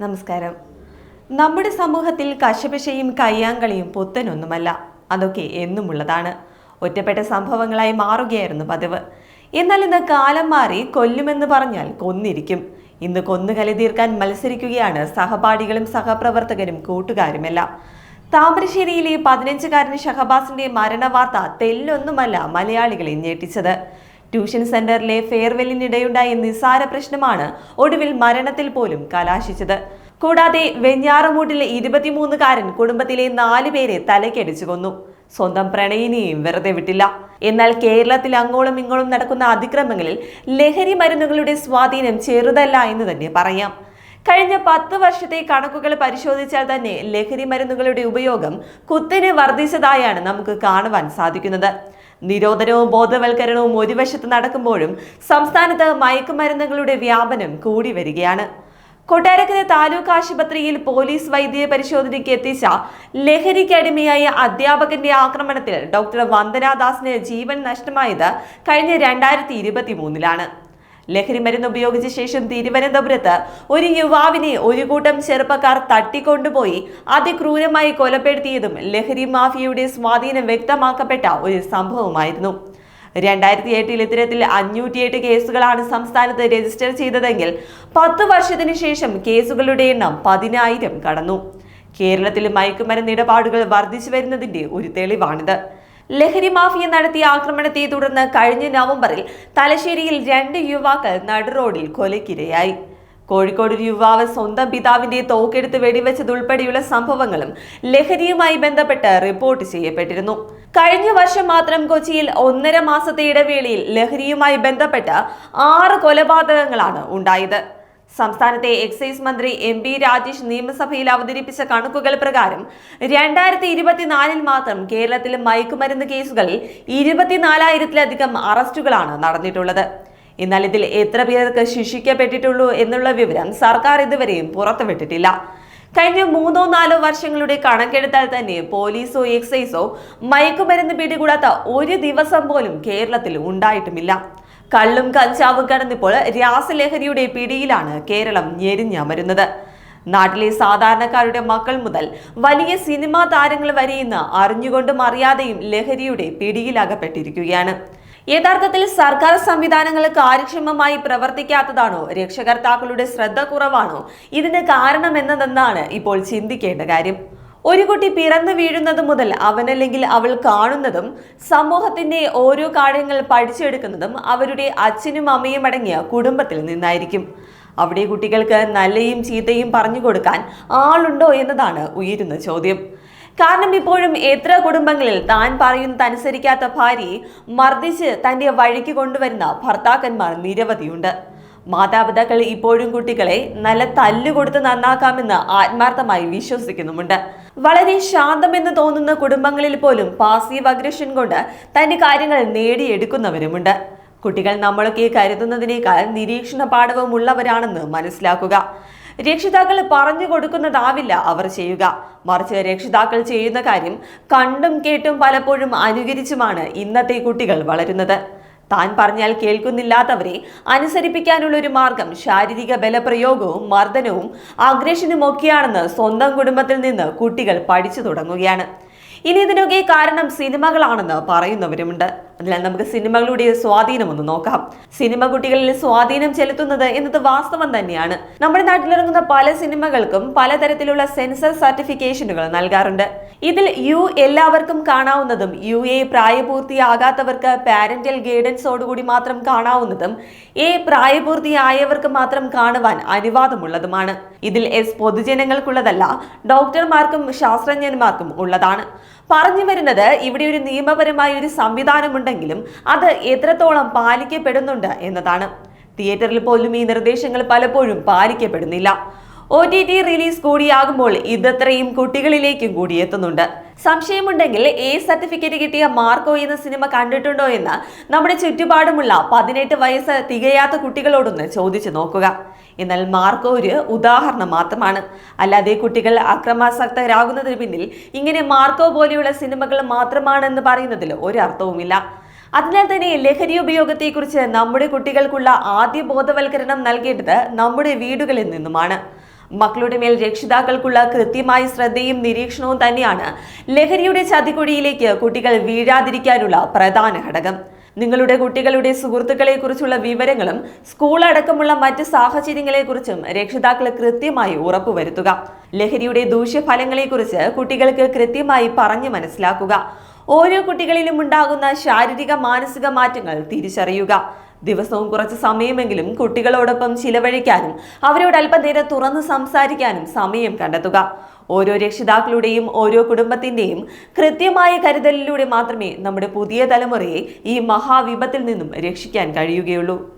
നമസ്കാരം. നമ്മുടെ സമൂഹത്തിൽ കശപിശയും കയ്യാങ്കളിയും പുത്തനൊന്നുമല്ല. അതൊക്കെ എന്നുമുള്ളതാണ്. ഒറ്റപ്പെട്ട സംഭവങ്ങളായി മാറുകയായിരുന്നു പതിവ്. എന്നാൽ ഇന്ന് കാലം മാറി കൊല്ലുമെന്ന് പറഞ്ഞാൽ കൊന്നിരിക്കും. ഇന്ന് കൊന്നുകലി തീർക്കാൻ മത്സരിക്കുകയാണ് സഹപാഠികളും സഹപ്രവർത്തകരും കൂട്ടുകാരുമെല്ലാം. താമരശ്ശേരിയിലെ പതിനഞ്ചുകാരൻ ഷഹബാസിന്റെ മരണവാർത്ത തെല്ലൊന്നുമല്ല മലയാളികളെ ഞെട്ടിച്ചത്. ട്യൂഷൻ സെന്ററിലെ ഫെയർവെല്ലിനിടെയുണ്ടായ നിസ്സാര പ്രശ്നമാണ് ഒടുവിൽ മരണത്തിൽ പോലും കലാശിച്ചത്. കൂടാതെ വെഞ്ഞാറമൂട്ടിലെ ഇരുപത്തിമൂന്നുകാരൻ കുടുംബത്തിലെ നാല് പേരെ തലക്കടിച്ചു കൊന്നു. സ്വന്തം പ്രണയിനിയും വെറുതെ വിട്ടില്ല. എന്നാൽ കേരളത്തിൽ അങ്ങോളം ഇങ്ങോളം നടക്കുന്ന അതിക്രമങ്ങളിൽ ലഹരി മരുന്നുകളുടെ സ്വാധീനം ചെറുതല്ല എന്ന് തന്നെ പറയാം. കഴിഞ്ഞ പത്ത് വർഷത്തെ കണക്കുകൾ പരിശോധിച്ചാൽ തന്നെ ലഹരി മരുന്നുകളുടെ ഉപയോഗം കുത്തിന് വർദ്ധിച്ചതായാണ് നമുക്ക് കാണുവാൻ സാധിക്കുന്നത്. നിരോധനവും ബോധവൽക്കരണവും ഒരു വശത്ത് നടക്കുമ്പോഴും സംസ്ഥാനത്ത് മയക്കുമരുന്നുകളുടെ വ്യാപനം കൂടി വരികയാണ്. കൊട്ടാരക്കര താലൂക്ക് ആശുപത്രിയിൽ പോലീസ് വൈദ്യ പരിശോധനയ്ക്ക് എത്തിച്ച ലഹരിക്കടിമയായ അധ്യാപകന്റെ ആക്രമണത്തിൽ ഡോക്ടർ വന്ദനാദാസിന് ജീവൻ നഷ്ടമായത് കഴിഞ്ഞ രണ്ടായിരത്തി ഇരുപത്തി മൂന്നിലാണ് ലഹരി മരുന്ന് ഉപയോഗിച്ച ശേഷം തിരുവനന്തപുരത്ത് ഒരു യുവാവിനെ ഒരു കൂട്ടം ചെറുപ്പക്കാർ തട്ടിക്കൊണ്ടുപോയി അതിക്രൂരമായി കൊലപ്പെടുത്തിയതും ലഹരി മാഫിയയുടെ സ്വാധീനം വ്യക്തമാക്കപ്പെട്ട ഒരു സംഭവമായിരുന്നു. രണ്ടായിരത്തി എട്ടിൽ ഇത്തരത്തിൽ അഞ്ഞൂറ്റിയെട്ട് കേസുകളാണ് സംസ്ഥാനത്ത് രജിസ്റ്റർ ചെയ്തതെങ്കിൽ പത്ത് വർഷത്തിനു ശേഷം കേസുകളുടെ എണ്ണം പതിനായിരം കടന്നു. കേരളത്തിൽ മയക്കുമരുന്ന് ഇടപാടുകൾ വർദ്ധിച്ചു വരുന്നതിന്റെ ഒരു തെളിവാണിത്. ലഹരി മാഫിയ നടത്തിയ ആക്രമണത്തെ തുടർന്ന് കഴിഞ്ഞ നവംബറിൽ തലശ്ശേരിയിൽ രണ്ട് യുവാക്കൾ നടുറോഡിൽ കൊലക്കിരയായി കോഴിക്കോട് യുവാവ് സ്വന്തം പിതാവിന്റെ തോക്കെടുത്ത് വെടിവെച്ചതുൾപ്പെടെയുള്ള സംഭവങ്ങളും ലഹരിയുമായി ബന്ധപ്പെട്ട് റിപ്പോർട്ട് ചെയ്യപ്പെട്ടിരുന്നു. കഴിഞ്ഞ വർഷം മാത്രം കൊച്ചിയിൽ ഒന്നര മാസത്തെ ഇടവേളയിൽ ലഹരിയുമായി ബന്ധപ്പെട്ട് ആറ് കൊലപാതകങ്ങളാണ് ഉണ്ടായത്. സംസ്ഥാനത്തെ എക്സൈസ് മന്ത്രി എം പി രാജേഷ് നിയമസഭയിൽ അവതരിപ്പിച്ച കണക്കുകൾ പ്രകാരം രണ്ടായിരത്തി ഇരുപത്തിനാലിൽ മാത്രം കേരളത്തിൽ മയക്കുമരുന്ന് കേസുകളിൽ ഇരുപത്തിനാലായിരത്തിലധികം അറസ്റ്റുകളാണ് നടന്നിട്ടുള്ളത്. എന്നാൽ ഇതിൽ എത്ര പേർക്ക് ശിക്ഷിക്കപ്പെട്ടിട്ടുള്ളൂ എന്നുള്ള വിവരം സർക്കാർ ഇതുവരെയും പുറത്തുവിട്ടിട്ടില്ല. കഴിഞ്ഞ മൂന്നോ നാലോ വർഷങ്ങളുടെ കണക്കെടുത്താൽ തന്നെ പോലീസോ എക്സൈസോ മയക്കുമരുന്ന് പിടികൂടാത്ത ഒരു ദിവസം പോലും കേരളത്തിൽ ഉണ്ടായിട്ടുമില്ല. കള്ളും കഞ്ചാവും കടന്നിപ്പോൾ രാസലഹരിയുടെ പിടിയിലാണ് കേരളം ഞെരിഞ്ഞമരുന്നത് നാട്ടിലെ സാധാരണക്കാരുടെ മക്കൾ മുതൽ വലിയ സിനിമാ താരങ്ങൾ വരെ ഇന്ന് അറിഞ്ഞുകൊണ്ടും അറിയാതെയും ലഹരിയുടെ പിടിയിലകപ്പെട്ടിരിക്കുകയാണ്. യഥാർത്ഥത്തിൽ സർക്കാർ സംവിധാനങ്ങൾ കാര്യക്ഷമമായി പ്രവർത്തിക്കാത്തതാണോ രക്ഷകർത്താക്കളുടെ ശ്രദ്ധ കുറവാണോ? ഇതിന് കാരണമെന്നതെന്നാണ് ഇപ്പോൾ ചിന്തിക്കേണ്ട കാര്യം. ഒരു കുട്ടി പിറന്നു വീഴുന്നത് മുതൽ അവനല്ലെങ്കിൽ അവൾ കാണുന്നതും സമൂഹത്തിന്റെ ഓരോ കാര്യങ്ങൾ പഠിച്ചെടുക്കുന്നതും അവരുടെ അച്ഛനും അമ്മയും അടങ്ങിയ കുടുംബത്തിൽ നിന്നായിരിക്കും. അവിടെ കുട്ടികൾക്ക് നല്ലയും ചീത്തയും പറഞ്ഞു കൊടുക്കാൻ ആളുണ്ടോ എന്നതാണ് ഉയരുന്ന ചോദ്യം. കാരണം ഇപ്പോഴും എത്ര കുടുംബങ്ങളിൽ താൻ പറയുന്നത് അനുസരിക്കാത്ത ഭാര്യയെ മർദ്ദിച്ച് തന്റെ വഴിക്ക് കൊണ്ടുവരുന്ന ഭർത്താക്കന്മാർ നിരവധിയുണ്ട്. മാതാപിതാക്കൾ ഇപ്പോഴും കുട്ടികളെ നല്ല തല്ലുകൊടുത്ത് നന്നാക്കാമെന്ന് ആത്മാർത്ഥമായി വിശ്വസിക്കുന്നുമുണ്ട്. വളരെ ശാന്തമെന്ന് തോന്നുന്ന കുടുംബങ്ങളിൽ പോലും പാസീവ് അഗ്രഷൻ കൊണ്ട് തന്റെ കാര്യങ്ങൾ നേടിയെടുക്കുന്നവരുമുണ്ട്. കുട്ടികൾ നമ്മളൊക്കെ കരുതുന്നതിനേക്കാൾ നിരീക്ഷണ പാഠവും ഉള്ളവരാണെന്ന് മനസ്സിലാക്കുക. രക്ഷിതാക്കൾ പറഞ്ഞു കൊടുക്കുന്നതാവില്ല അവർ ചെയ്യുക. മറിച്ച് രക്ഷിതാക്കൾ ചെയ്യുന്ന കാര്യം കണ്ടും കേട്ടും പലപ്പോഴും അനുകരിച്ചുമാണ് ഇന്നത്തെ കുട്ടികൾ വളരുന്നത്. താൻ പറഞ്ഞാൽ കേൾക്കുന്നില്ലാത്തവരെ അനുസരിപ്പിക്കാനുള്ള ഒരു മാർഗം ശാരീരിക ബലപ്രയോഗവും മർദ്ദനവും അഗ്രഷനും ഒക്കെയാണെന്ന് സ്വന്തം കുടുംബത്തിൽ നിന്ന് കുട്ടികൾ പഠിച്ചു തുടങ്ങുകയാണ്. ഇനി ഇതിനൊക്കെ കാരണം സിനിമകളാണെന്ന് പറയുന്നവരുമുണ്ട്. അതിനാൽ നമുക്ക് സിനിമകളുടെ സ്വാധീനം ഒന്ന് നോക്കാം. സിനിമ കുട്ടികളിൽ സ്വാധീനം ചെലുത്തുന്നത് എന്നത് വാസ്തവം തന്നെയാണ്. നമ്മുടെ നാട്ടിലിറങ്ങുന്ന പല സിനിമകൾക്കും പലതരത്തിലുള്ള സെൻസർ സർട്ടിഫിക്കേഷനുകൾ നൽകാറുണ്ട്. ഇതിൽ യു എല്ലാവർക്കും കാണാവുന്നതും യു എ പ്രായപൂർത്തിയാകാത്തവർക്ക് പാരന്റൽ ഗൈഡൻസോടുകൂടി മാത്രം കാണാവുന്നതും എ പ്രായപൂർത്തിയായവർക്ക് മാത്രം കാണുവാൻ അനുവാദമുള്ളതുമാണ്. ഇതിൽ എസ് പൊതുജനങ്ങൾക്കുള്ളതല്ല ഡോക്ടർമാർക്കും ശാസ്ത്രജ്ഞന്മാർക്കും ഉള്ളതാണ്. പറഞ്ഞു വരുന്നത് ഇവിടെ ഒരു നിയമപരമായ ഒരു സംവിധാനമുണ്ടെങ്കിലും അത് എത്രത്തോളം പാലിക്കപ്പെടുന്നുണ്ട് എന്നതാണ്. തിയേറ്ററിൽ പോലും ഈ നിർദ്ദേശങ്ങൾ പലപ്പോഴും പാലിക്കപ്പെടുന്നില്ല. ഒ ടി ടി റിലീസ് കൂടിയാകുമ്പോൾ ഇതത്രയും കുട്ടികളിലേക്കും കൂടി എത്തുന്നുണ്ട്. സംശയമുണ്ടെങ്കിൽ എ സർട്ടിഫിക്കറ്റ് കിട്ടിയ മാർക്കോ എന്ന സിനിമ കണ്ടിട്ടുണ്ടോ എന്ന് നമ്മുടെ ചുറ്റുപാടുമുള്ള പതിനെട്ട് വയസ്സ് തികയാത്ത കുട്ടികളോടൊന്ന് ചോദിച്ചു നോക്കുക. എന്നാൽ മാർക്കോ ഒരു ഉദാഹരണം മാത്രമാണ്. അല്ലാതെ കുട്ടികൾ അക്രമാസക്തരാകുന്നതിന് പിന്നിൽ ഇങ്ങനെ മാർക്കോ പോലെയുള്ള സിനിമകൾ മാത്രമാണെന്ന് പറയുന്നതിൽ ഒരർത്ഥവുമില്ല. അതിനാൽ തന്നെ ലഹരി ഉപയോഗത്തെക്കുറിച്ച് നമ്മുടെ കുട്ടികൾക്കുള്ള ആദ്യ ബോധവൽക്കരണം നൽകേണ്ടത് നമ്മുടെ വീടുകളിൽ നിന്നുമാണ്. മക്കളുടെ മേൽ രക്ഷിതാക്കൾക്കുള്ള കൃത്യമായ ശ്രദ്ധയും നിരീക്ഷണവും തന്നെയാണ് ലഹരിയുടെ ചതിക്കുഴിയിലേക്ക് കുട്ടികൾ വീഴാതിരിക്കാനുള്ള പ്രധാന ഘടകം. നിങ്ങളുടെ കുട്ടികളുടെ സുഹൃത്തുക്കളെ കുറിച്ചുള്ള വിവരങ്ങളും സ്കൂൾ അടക്കമുള്ള മറ്റ് സാഹചര്യങ്ങളെക്കുറിച്ചും രക്ഷിതാക്കൾ കൃത്യമായി ഉറപ്പുവരുത്തുക. ലഹരിയുടെ ദൂഷ്യഫലങ്ങളെക്കുറിച്ച് കുട്ടികൾക്ക് കൃത്യമായി പറഞ്ഞു മനസ്സിലാക്കുക. ഓരോ കുട്ടികളിലും ഉണ്ടാകുന്ന ശാരീരിക മാനസിക മാറ്റങ്ങൾ തിരിച്ചറിയുക. ദിവസവും കുറച്ച് സമയമെങ്കിലും കുട്ടികളോടൊപ്പം ചിലവഴിക്കാനും അവരോട് അല്പനേരം തുറന്ന് സംസാരിക്കാനും സമയം കണ്ടെത്തുക. ഓരോ രക്ഷിതാക്കളുടെയും ഓരോ കുടുംബത്തിന്റെയും കൃത്യമായ കരുതലിലൂടെ മാത്രമേ നമ്മുടെ പുതിയ തലമുറയെ ഈ മഹാവിപത്തിൽ നിന്നും രക്ഷിക്കാൻ കഴിയുകയുള്ളൂ.